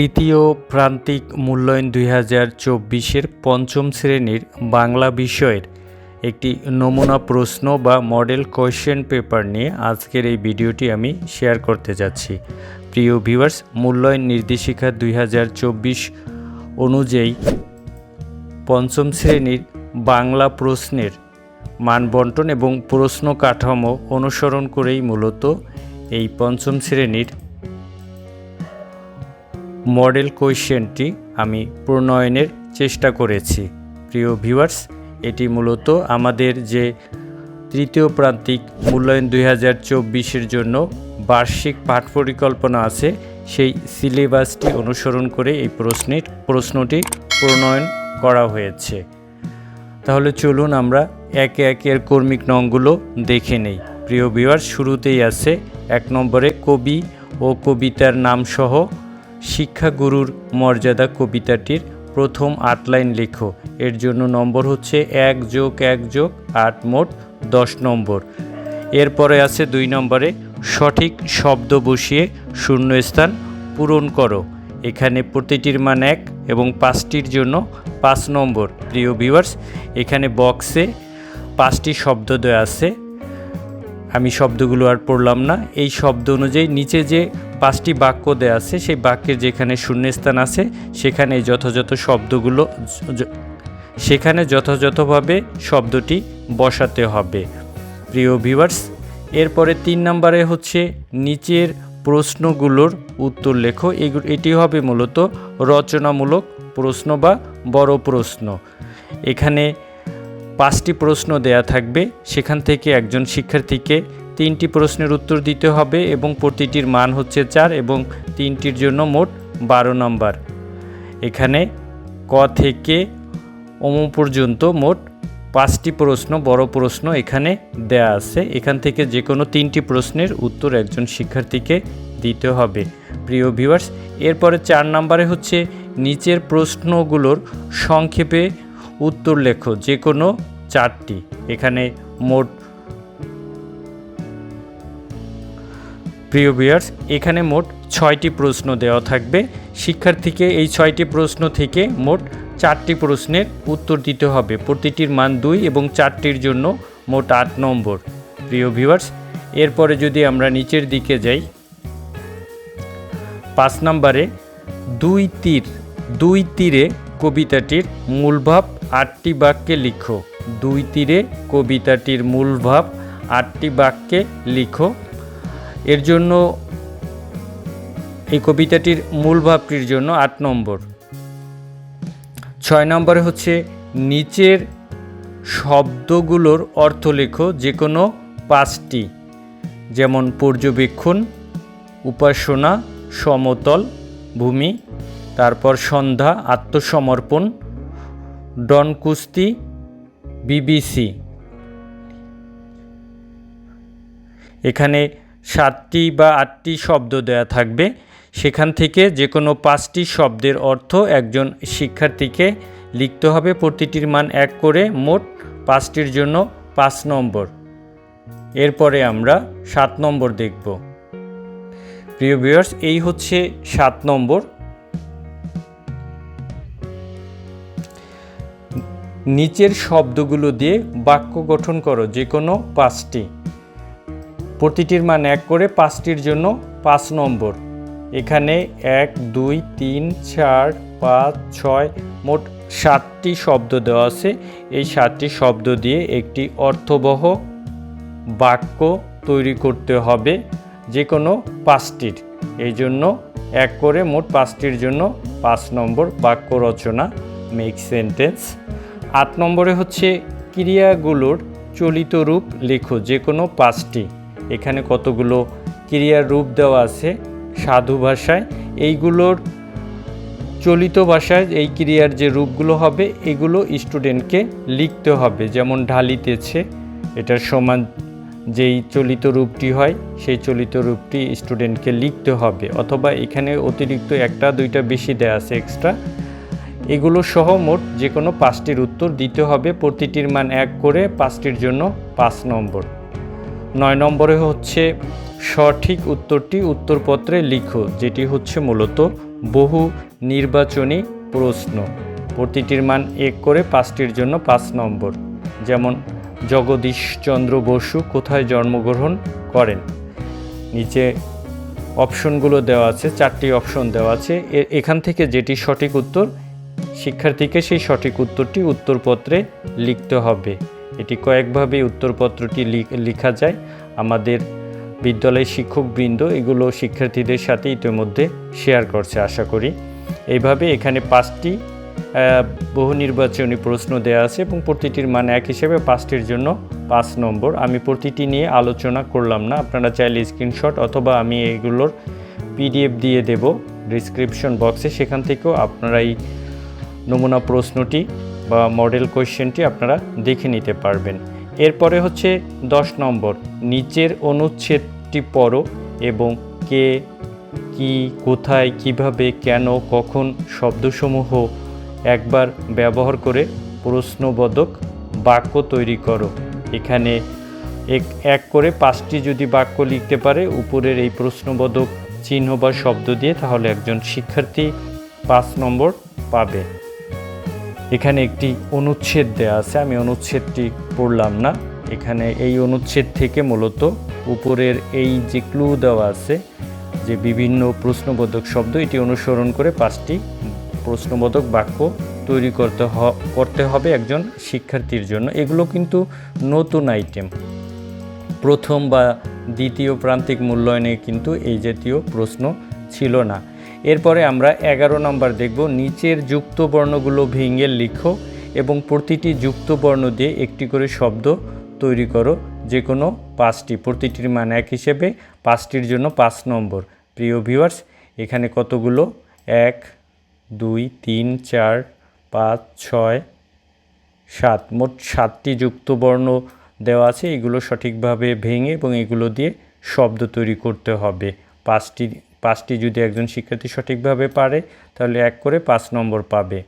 তৃতীয় প্রান্তিক মূল্যায়ন দুই হাজার চব্বিশের পঞ্চম শ্রেণির বাংলা বিষয়ের একটি নমুনা প্রশ্ন বা মডেল কোয়েশ্চেন পেপার নিয়ে আজকের এই ভিডিওটি আমি শেয়ার করতে যাচ্ছি। প্রিয় ভিউয়ার্স, মূল্যায়ন নির্দেশিকা দুই হাজার চব্বিশ অনুযায়ী পঞ্চম শ্রেণির বাংলা প্রশ্নের মানবন্টন এবং প্রশ্ন কাঠামো অনুসরণ করেই মূলত এই পঞ্চম শ্রেণির মডেল কোয়েশ্চেনটি আমি প্রণয়নের চেষ্টা করেছি। প্রিয় ভিউয়ার্স, এটি মূলত আমাদের যে তৃতীয় প্রান্তিক মূল্যায়ন দুই হাজার চব্বিশের জন্য বার্ষিক পাঠ পরিকল্পনা আছে, সেই সিলেবাসটি অনুসরণ করে এই প্রশ্নের প্রশ্নটি প্রণয়ন করা হয়েছে। তাহলে চলুন আমরা একে একে এর কর্মিক নংগুলো দেখে নেই। প্রিয় ভিউয়ার শুরুতেই আছে এক নম্বরে কবি ও কবিতার নাম সহ শিক্ষাগুরুর মর্যাদা কবিতাটির প্রথম আট লাইন লেখো। এর জন্য নম্বর হচ্ছে এক যোগ এক যোগ আট মোট দশ নম্বর। এরপরে আছে দুই নম্বরে সঠিক শব্দ বসিয়ে শূন্যস্থান পূরণ করো। এখানে প্রতিটির মান এক এবং পাঁচটির জন্য পাঁচ নম্বর। প্রিয় ভিউয়ার্স, এখানে বক্সে পাঁচটি শব্দ দেওয়া আছে। আমি শব্দগুলো আর পড়লাম না। এই শব্দ অনুযায়ী নিচে যে পাঁচটি বাক্য দেওয়া আছে। সেই বাক্যের যেখানে শূন্যস্থান আছে, সেখানে যথাযথ শব্দগুলো সেখানে যথাযথভাবে শব্দটি বসাতে হবে। প্রিয় ভিউয়ার্স, এরপরে তিন নম্বরে হচ্ছে নিচের প্রশ্নগুলোর উত্তর লেখো। এটি হবে মূলত রচনামূলক প্রশ্ন বা বড় প্রশ্ন। এখানে পাঁচটি প্রশ্ন দেয়া থাকবে। সেখান থেকে একজন শিক্ষার্থীকে তিনটি প্রশ্নের উত্তর দিতে হবে এবং প্রতিটির মান হচ্ছে চার এবং তিনটির জন্য মোট বারো নম্বর। এখানে ক থেকে ওম পর্যন্ত মোট পাঁচটি প্রশ্ন, বড় প্রশ্ন এখানে দেয়া আছে। এখান থেকে যে কোনো তিনটি প্রশ্নের উত্তর একজন শিক্ষার্থীকে দিতে হবে। প্রিয় ভিউয়ার্স, এরপরে চার নম্বরে হচ্ছে নিচের প্রশ্নগুলোর সংক্ষেপে উত্তর লেখো যে কোনো চারটি। এখানে মোট প্রিয় ভিউয়ার্স, এখানে মোট ছয়টি প্রশ্ন দেওয়া থাকবে। শিক্ষার্থীকে এই ছয়টি প্রশ্ন থেকে মোট চারটি প্রশ্নের উত্তর দিতে হবে। প্রতিটির মান দুই এবং চারটির জন্য মোট আট নম্বর। প্রিয় ভিউয়ার্স, এরপরে যদি আমরা নিচের দিকে যাই, পাঁচ নম্বরে দুই তীর, দুই তীরে কবিতাটির মূল ভাব আটটি বাক্যে লিখো। দুই তীরে কবিতাটির মূল ভাব আটটি বাক্যে লিখো। এর জন্য এই কবিতাটির মূল ভাবটির জন্য আট নম্বর। ছয় নম্বরে হচ্ছে, নিচের শব্দগুলোর অর্থ লেখো যে কোনো পাঁচটি। যেমন পর্যবেক্ষণ, উপাসনা, সমতল, ভূমি, তারপর সন্ধ্যা, আত্মসমর্পণ ডন কুস্তি বিবিসি। এখানে সাতটি বা আটটি শব্দ দেয়া থাকবে। সেখান থেকে যে কোনো পাঁচটি শব্দের অর্থ একজন শিক্ষার্থীকে লিখতে হবে। প্রতিটির মান এক করে মোট পাঁচটির জন্য পাঁচ নম্বর। এরপরে আমরা সাত নম্বর দেখব। প্রিয় ভিউয়ার্স, এই হচ্ছে সাত নম্বর। নিচের শব্দগুলো দিয়ে বাক্য গঠন করো যে কোনো পাঁচটি। প্রতিটির মান এক করে পাঁচটির জন্য পাঁচ নম্বর। এখানে এক, দুই, তিন, চার, পাঁচ, ছয়, মোট সাতটি শব্দ দেওয়া আছে। এই সাতটি শব্দ দিয়ে একটি অর্থবহ বাক্য তৈরি করতে হবে যে কোনো পাঁচটির। এই জন্য এক করে মোট পাঁচটির জন্য পাঁচ নম্বর বাক্য রচনা মেক সেন্টেন্স আট নম্বরে হচ্ছে, ক্রিয়াগুলোর চলিত রূপ লেখো যে কোনো পাঁচটি। এখানে কতগুলো ক্রিয়ার রূপ দেওয়া আছে সাধু ভাষায়। এইগুলোর চলিত ভাষায় এই ক্রিয়ার যে রূপগুলো হবে, এগুলো স্টুডেন্টকে লিখতে হবে। যেমন ঢালিতেছে এটার সমান যেই চলিত রূপটি হয়, সেই চলিত রূপটি স্টুডেন্টকে লিখতে হবে। অথবা এখানে অতিরিক্ত একটা, দুইটা বেশি দেওয়া আছে এক্সট্রা। এগুলো সহ মোট যে কোনো পাঁচটির উত্তর দিতে হবে। প্রতিটির মান এক করে পাঁচটির জন্য পাঁচ নম্বর। নয় নম্বরে হচ্ছে সঠিক উত্তরটি উত্তরপত্রে লিখো, যেটি হচ্ছে মূলত বহু নির্বাচনী প্রশ্ন। প্রতিটির মান এক করে পাঁচটির জন্য পাঁচ নম্বর। যেমন জগদীশচন্দ্র বসু কোথায় জন্মগ্রহণ করেন? নিচে অপশনগুলো দেওয়া আছে, চারটি অপশন দেওয়া আছে। এখান থেকে যেটি সঠিক উত্তর, শিক্ষার্থীকে সেই সঠিক উত্তরটি উত্তরপত্রে লিখতে হবে। এটি কয়েকভাবে উত্তরপত্রটি লেখা যায়। আমাদের বিদ্যালয়ের শিক্ষকবৃন্দ এগুলো শিক্ষার্থীদের সাথে ইতিমধ্যে শেয়ার করছে, আশা করি। এইভাবে এখানে পাঁচটি বহু নির্বাচনী প্রশ্ন দেওয়া আছে এবং প্রতিটির মান এক হিসেবে পাঁচটির জন্য পাঁচ নম্বর। আমি প্রতিটি নিয়ে আলোচনা করলাম না, আপনারা চাইলে স্ক্রিনশট অথবা আমি এগুলোর পিডিএফ দিয়ে দেব। ডিসক্রিপশন বক্সে সেখান থেকেও আপনারা এই নমুনা প্রশ্নটি বা মডেল কোয়েশ্চেনটি আপনারা দেখে নিতে পারবেন। এরপরে হচ্ছে দশ নম্বর, নিচের অনুচ্ছেদটি পড়ো এবং কে, কি, কোথায়, কীভাবে, কেন, কখন শব্দসমূহ একবার ব্যবহার করে প্রশ্নবোধক বাক্য তৈরি করো। এখানে এক এক করে পাঁচটি যদি বাক্য লিখতে পারে, উপরের এই প্রশ্নবোধক চিহ্ন বা শব্দ দিয়ে, তাহলে একজন শিক্ষার্থী পাঁচ নম্বর পাবে। এখানে একটি অনুচ্ছেদ দেওয়া আছে। আমি অনুচ্ছেদটি পড়লাম না। এখানে এই অনুচ্ছেদ থেকে মূলত উপরের এই যে ক্লু দেওয়া আছে, যে বিভিন্ন প্রশ্নবোধক শব্দ, এটি অনুসরণ করে পাঁচটি প্রশ্নবোধক বাক্য তৈরি করতে করতে হবে একজন শিক্ষার্থীর জন্য। এগুলো কিন্তু নতুন আইটেম। প্রথম বা দ্বিতীয় প্রান্তিক মূল্যায়নে কিন্তু এই জাতীয় প্রশ্ন ছিল না। এরপরে আমরা এগারো নম্বর দেখব, নিচের যুক্ত বর্ণগুলো ভেঙে লিখো এবং প্রতিটি যুক্ত বর্ণ দিয়ে একটি করে শব্দ তৈরি করো যে কোনো পাঁচটি। প্রতিটির মান এক হিসেবে, পাঁচটির জন্য পাঁচ নম্বর। প্রিয় ভিউয়ার্স এখানে কতগুলো? এক, দুই, তিন, চার, পাঁচ, ছয়, সাত। মোট সাতটি যুক্ত বর্ণ দেওয়া আছে, এগুলো সঠিকভাবে ভেঙে এবং এগুলো দিয়ে শব্দ তৈরি করতে হবে। পাঁচটি পাঁচটি যদি একজন শিক্ষার্থী সঠিকভাবে পারে, তাহলে এক করে পাঁচ নম্বর পাবে।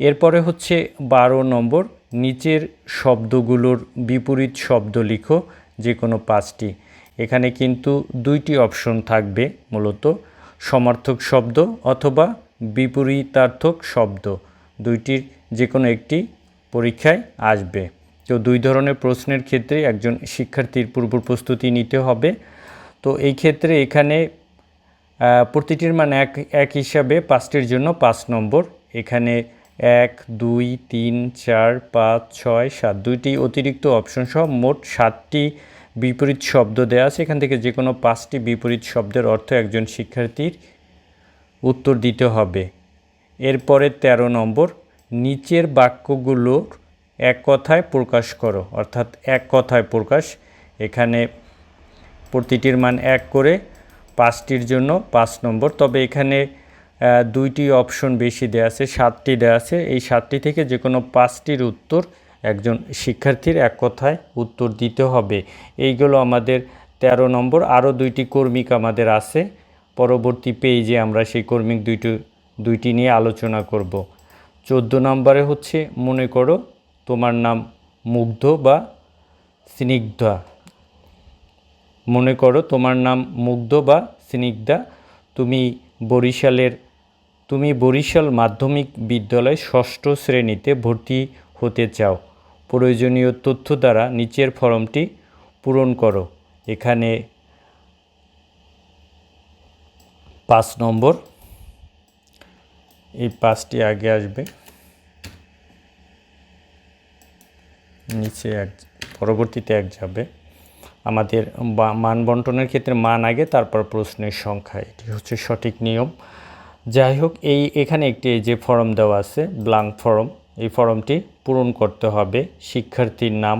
এরপরে হচ্ছে বারো নম্বর, নিচের শব্দগুলোর বিপরীত শব্দ লিখো যে কোনো পাঁচটি। এখানে কিন্তু দুইটি অপশন থাকবে মূলত, সমার্থক শব্দ অথবা বিপরীতার্থক শব্দ। দুইটির যে কোনো একটি পরীক্ষায় আসবে। তো দুই ধরনের প্রশ্নের ক্ষেত্রে একজন শিক্ষার্থীর পূর্ব প্রস্তুতি নিতে হবে। তো এই ক্ষেত্রে এখানে প্রতিটির মান এক এক হিসাবে পাঁচটির জন্য পাঁচ নম্বর। এখানে এক, দুই, তিন, চার, পাঁচ, ছয়, সাত দুইটি অতিরিক্ত অপশন সহ মোট সাতটি বিপরীত শব্দ দেওয়া আছে। এখান থেকে যে কোনো পাঁচটি বিপরীত শব্দের অর্থ একজন শিক্ষার্থীর উত্তর দিতে হবে। এরপরে ১৩ নম্বর, নিচের বাক্যগুলোর এক কথায় প্রকাশ করো, অর্থাৎ এক কথায় প্রকাশ। এখানে প্রতিটির মান এক করে পাঁচটির জন্য পাঁচ নম্বর। তবে এখানে দুইটি অপশন বেশি দেওয়া আছে, সাতটি দেওয়া আছে। এই সাতটি থেকে যে কোনো পাঁচটির উত্তর একজন শিক্ষার্থীর এক কথায় উত্তর দিতে হবে। এইগুলো আমাদের ১৩ নম্বর। আরও দুইটি কর্মিক আমাদের আছে। পরবর্তী পেজে আমরা সেই কর্মিক দুইটি দুইটি নিয়ে আলোচনা করব। চোদ্দ নম্বরে হচ্ছে, মনে করো তোমার নাম মুগ্ধ বা স্নিগ্ধা। মনে করো তোমার নাম মুগ্ধ বা স্নিগ্ধা, তুমি বরিশালের, তুমি বরিশাল মাধ্যমিক বিদ্যালয় ষষ্ঠ শ্রেণীতে ভর্তি হতে চাও। প্রয়োজনীয় তথ্য দ্বারা নিচের ফর্মটি পূরণ করো। এখানে পাঁচ নম্বর। এই পাঁচটি আগে আসবে। নিচে এক, পরবর্তীতে এক যাবে। আমাদের মান বন্টনের ক্ষেত্রে মান আগে, তারপর প্রশ্নের সংখ্যা, এটি হচ্ছে সঠিক নিয়ম। যাই হোক, এই এখানে একটি যে ফর্ম দেওয়া আছে, ব্লাঙ্ক ফর্ম, এই ফর্মটি পূরণ করতে হবে। শিক্ষার্থীর নাম,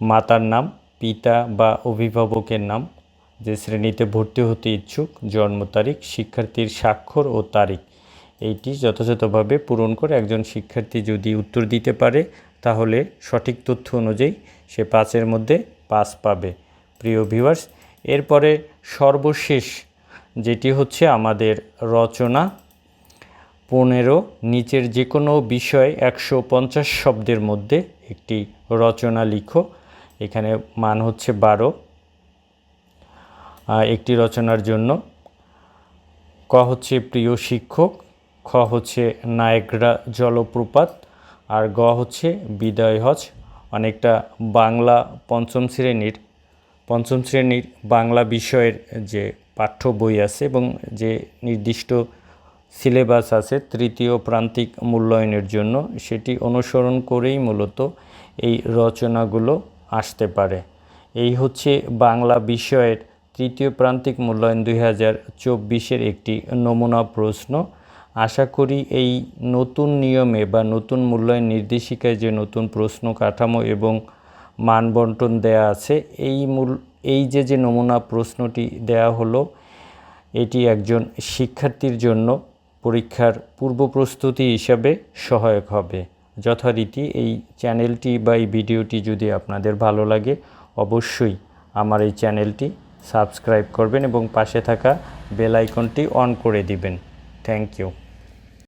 মাতার নাম, পিতা বা অভিভাবকের নাম, যে শ্রেণীতে ভর্তি হতে ইচ্ছুক, জন্ম তারিখ, শিক্ষার্থীর স্বাক্ষর ও তারিখ। এইটি যথাযথভাবে পূরণ করে একজন শিক্ষার্থী যদি উত্তর দিতে পারে, তাহলে সঠিক তথ্য অনুযায়ী সে পাঁচের মধ্যে পাস পাবে। প্রিয় ভিউয়ার্স এরপরে সর্বশেষ যেটি হচ্ছে আমাদের রচনা। পনেরো, নিচের যে কোনো বিষয় একশো পঞ্চাশ শব্দের মধ্যে একটি রচনা লিখো। এখানে মান হচ্ছে বারো। একটি রচনার জন্য। ক হচ্ছে প্রিয় শিক্ষক, খ হচ্ছে নায়গ্রা জলপ্রপাত, আর গ হচ্ছে বিদায় হজ। অনেকটা বাংলা পঞ্চম শ্রেণির পঞ্চম শ্রেণির বাংলা বিষয়ের যে পাঠ্য বই আছে এবং যে নির্দিষ্ট সিলেবাস আছে তৃতীয় প্রান্তিক মূল্যায়নের জন্য, সেটি অনুসরণ করেই মূলত এই রচনাগুলো আসতে পারে। এই হচ্ছে বাংলা বিষয়ের তৃতীয় প্রান্তিক মূল্যায়ন দুই হাজার চব্বিশের একটি নমুনা প্রশ্ন। আশা করি এই নতুন নিয়মে বা নতুন মূল্যায়ন নির্দেশিকায় যে নতুন প্রশ্ন কাঠামো এবং মানবন্টন দেয়া আছে, এই মূল, এই যে যে নমুনা প্রশ্নটি দেয়া হলো, এটি একজন শিক্ষার্থীর জন্য পরীক্ষার পূর্ব প্রস্তুতি হিসাবে সহায়ক হবে। যথারীতি এই চ্যানেলটি বা এই ভিডিওটি যদি আপনাদের ভালো লাগে, অবশ্যই আমার এই চ্যানেলটি সাবস্ক্রাইব করবেন এবং পাশে থাকা বেল আইকনটি অন করে দিবেন। Thank you.